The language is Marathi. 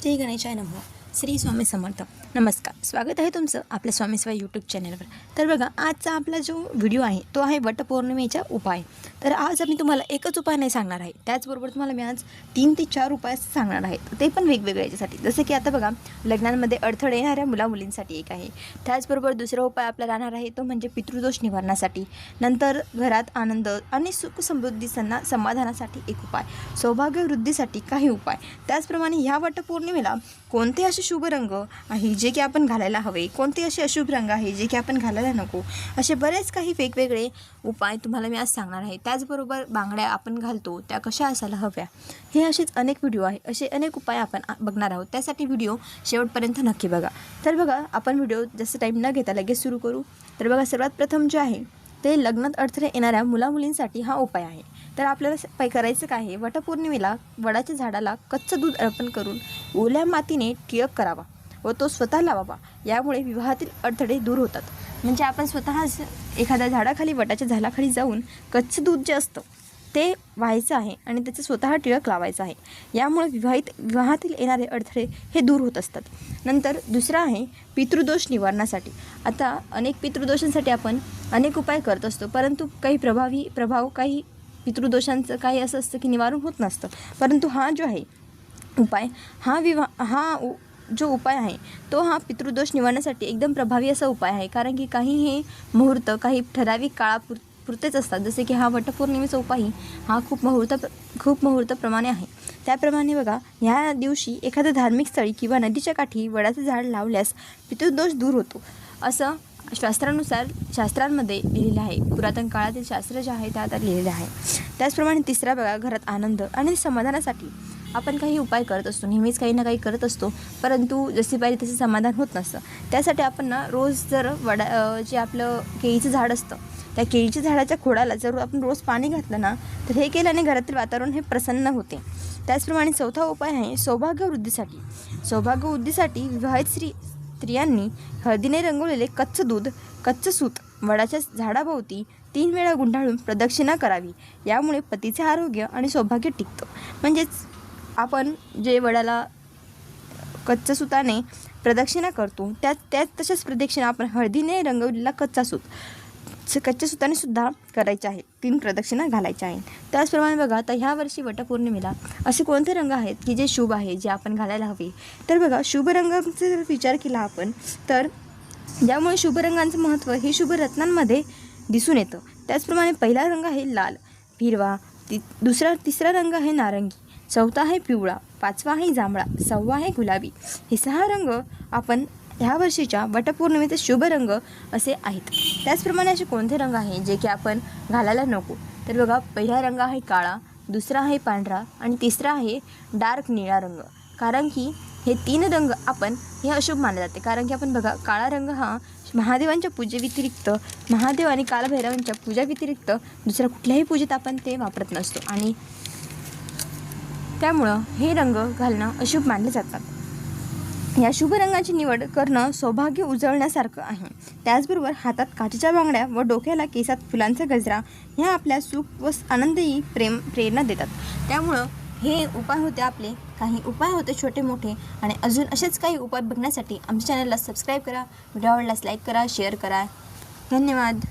శ్రీ గణేశాయ నమ श्री स्वामी समर्थ. नमस्कार. स्वागत आहे तुमचं आपल्या स्वामी स्वामी यूट्यूब चॅनलवर तर बघा आजचा आपला जो व्हिडिओ आहे तो आहे वटपौर्णिमेचा उपाय. तर आज आम्ही तुम्हाला एकच उपाय नाही सांगणार आहे. त्याचबरोबर तुम्हाला मी आज तीन ते चार उपाय सांगणार आहे. ते पण वेगवेगळ्या याच्यासाठी. जसं की आता बघा लग्नांमध्ये अडथळे येणाऱ्या मुला मुलींसाठी एक आहे. त्याचबरोबर दुसरा उपाय आपला राहणार आहे तो म्हणजे पितृदोष निवारणासाठी. नंतर घरात आनंद आणि सुख समृद्धी सन्ना समाधानासाठी एक उपाय. सौभाग्य वृद्धीसाठी काही उपाय. त्याचप्रमाणे ह्या वटपौर्णिमेला कोणते असे शुभ रंग आहे जे की आपण घालायला हवे. कोणते असे अशुभ रंग आहे जे की आपण घालायला नको? असे बरेच काही वेगवेगळे उपाय तुम्हाला मी आज सांगणार आहे. त्याचबरोबर बांगड्या आपण घालतो त्या कशा असायला हव्या? हे असेच अनेक व्हिडिओ आहे. असे अनेक उपाय आपण बघणार आहोत. त्यासाठी व्हिडिओ शेवटपर्यंत नक्की बघा. तर बघा आपण व्हिडिओ जास्त टाईम न घेता लगेच सुरू करू. तर बघा सर्वात प्रथम जे आहे ते लग्नात अडथळे येणाऱ्या मुलामुलींसाठी हा उपाय आहे. तर आपल्याला पै करायचं काय आहे? वटपौर्णिमेला वडाच्या झाडाला कच्चं दूध अर्पण करून ओल्या मातीने टिळक करावा व तो स्वतः लावावा. यामुळे विवाहातील अडथळे दूर होतात. म्हणजे आपण स्वतःच एखाद्या झाडाखाली वटाच्या झाडाखाली जाऊन कच्चं दूध जे असतं ते व्हायचं आहे आणि त्याचं स्वतः टिळक लावायचं आहे. यामुळे विवाहित विवाहातील येणारे अडथळे हे दूर होत असतात. नंतर दुसरं आहे पितृदोष निवारणासाठी. आता अनेक पितृदोषांसाठी आपण अनेक उपाय करत असतो परंतु काही प्रभावी प्रभाव काही पितृदोषांचं काही असं असतं की निवारण होत नसतं. परंतु हा जो आहे उपाय हा विवाह हा उ जो उपाय आहे तो हा पितृदोष निवारण्यासाठी एकदम प्रभावी असा उपाय आहे. कारण की काही हे मुहूर्त काही ठराविक काळापुर पुरतेच असतात. जसे की हा वटपौर्णिमेचा उपाय हा खूप मुहूर्त खूप मुहूर्तप्रमाणे आहे. त्याप्रमाणे बघा ह्या दिवशी एखाद्या धार्मिक स्थळी किंवा नदीच्या काठी वडाचं झाड लावल्यास पितृदोष दूर होतो. असं शास्त्रानुसार शास्त्रांमध्ये लिहिलेलं आहे. पुरातन काळातील शास्त्र जे आहे त्यात लिहिलेलं आहे. त्याचप्रमाणे तिसरा बघा घरात आनंद आणि समाधानासाठी. आपण काही उपाय करत असतो नेहमीच काही ना काही करत असतो परंतु जशी पाहिजे तसं समाधान होत नसतं. त्यासाठी आपण ना रोज जर वडा जे आपलं केळीचं झाड असतं त्या केळीच्या झाडाच्या खोडाला जर आपण रोज पाणी घातलं ना तर हे केल्याने घरातील वातावरण हे प्रसन्न होते. त्याचप्रमाणे चौथा उपाय आहे सौभाग्य वृद्धीसाठी सौभाग्य वृद्धीसाठी विवाहित स्त्री स्त्रियांनी हळदीने रंगवलेले कच्चं दूध कच्चं सूत वडाच्या झाडाभोवती तीन वेळा गुंडाळून प्रदक्षिणा करावी. यामुळे पतीचे आरोग्य आणि सौभाग्य टिकतं. म्हणजेच आपण जे वडाला कच्च्या सुताने प्रदक्षिणा करतो त्यात त्यात तशाच प्रदक्षिणा आपण हळदीने रंगवलेला कच्चा सूत. कच्च्या सुताने सुद्धा करायचे आहे तीन प्रदक्षिणा घालायच्या आहेत. त्याचप्रमाणे बघा आता ह्या वर्षी वटपौर्णिमेला असे कोणते रंग आहेत की जे शुभ आहे जे आपण घालायला हवे? तर बघा शुभ रंगांचा जर विचार केला आपण तर ज्यामुळे शुभ रंगांचं महत्त्व हे शुभ रत्नांमध्ये दिसून येतं. त्याचप्रमाणे पहिला रंग आहे लाल हिरवा ति दुसरा तिसरा रंग आहे नारंगी चौथा आहे पिवळा पाचवा आहे जांभळा सहावा आहे गुलाबी. हे सहा रंग आपण ह्या वर्षीच्या वटपौर्णिमेचे शुभ रंग असे आहेत. त्याचप्रमाणे असे कोणते रंग आहे जे की आपण घालायला नको? तर बघा पहिला रंग आहे काळा दुसरा आहे पांढरा आणि तिसरा आहे डार्क निळा रंग. कारण की हे तीन रंग आपण हे अशुभ मानले जाते. कारण की आपण बघा काळा रंग हा महादेवांच्या पूजेव्यतिरिक्त महादेव आणि कालभैरवांच्या पूजेव्यतिरिक्त दुसऱ्या कुठल्याही पूजेत आपण ते वापरत नसतो. आणि त्यामुळं हे रंग घालणं अशुभ मानले जातात. या शुभ रंगाची निवड करणं सौभाग्य उजळण्यासारखं आहे. त्याचबरोबर हातात काचेच्या बांगड्या व डोक्याला केसात फुलांचा गजरा ह्या आपल्या सुख व आनंदही प्रेम प्रेरणा देतात. त्यामुळं हे उपाय होते आपले काही उपाय होते छोटे मोठे आणि अजून असेच काही उपाय बघण्यासाठी आमच्या चॅनलला सबस्क्राईब करा व्हिडिओ आवडल्यास लाईक करा शेअर करा. धन्यवाद.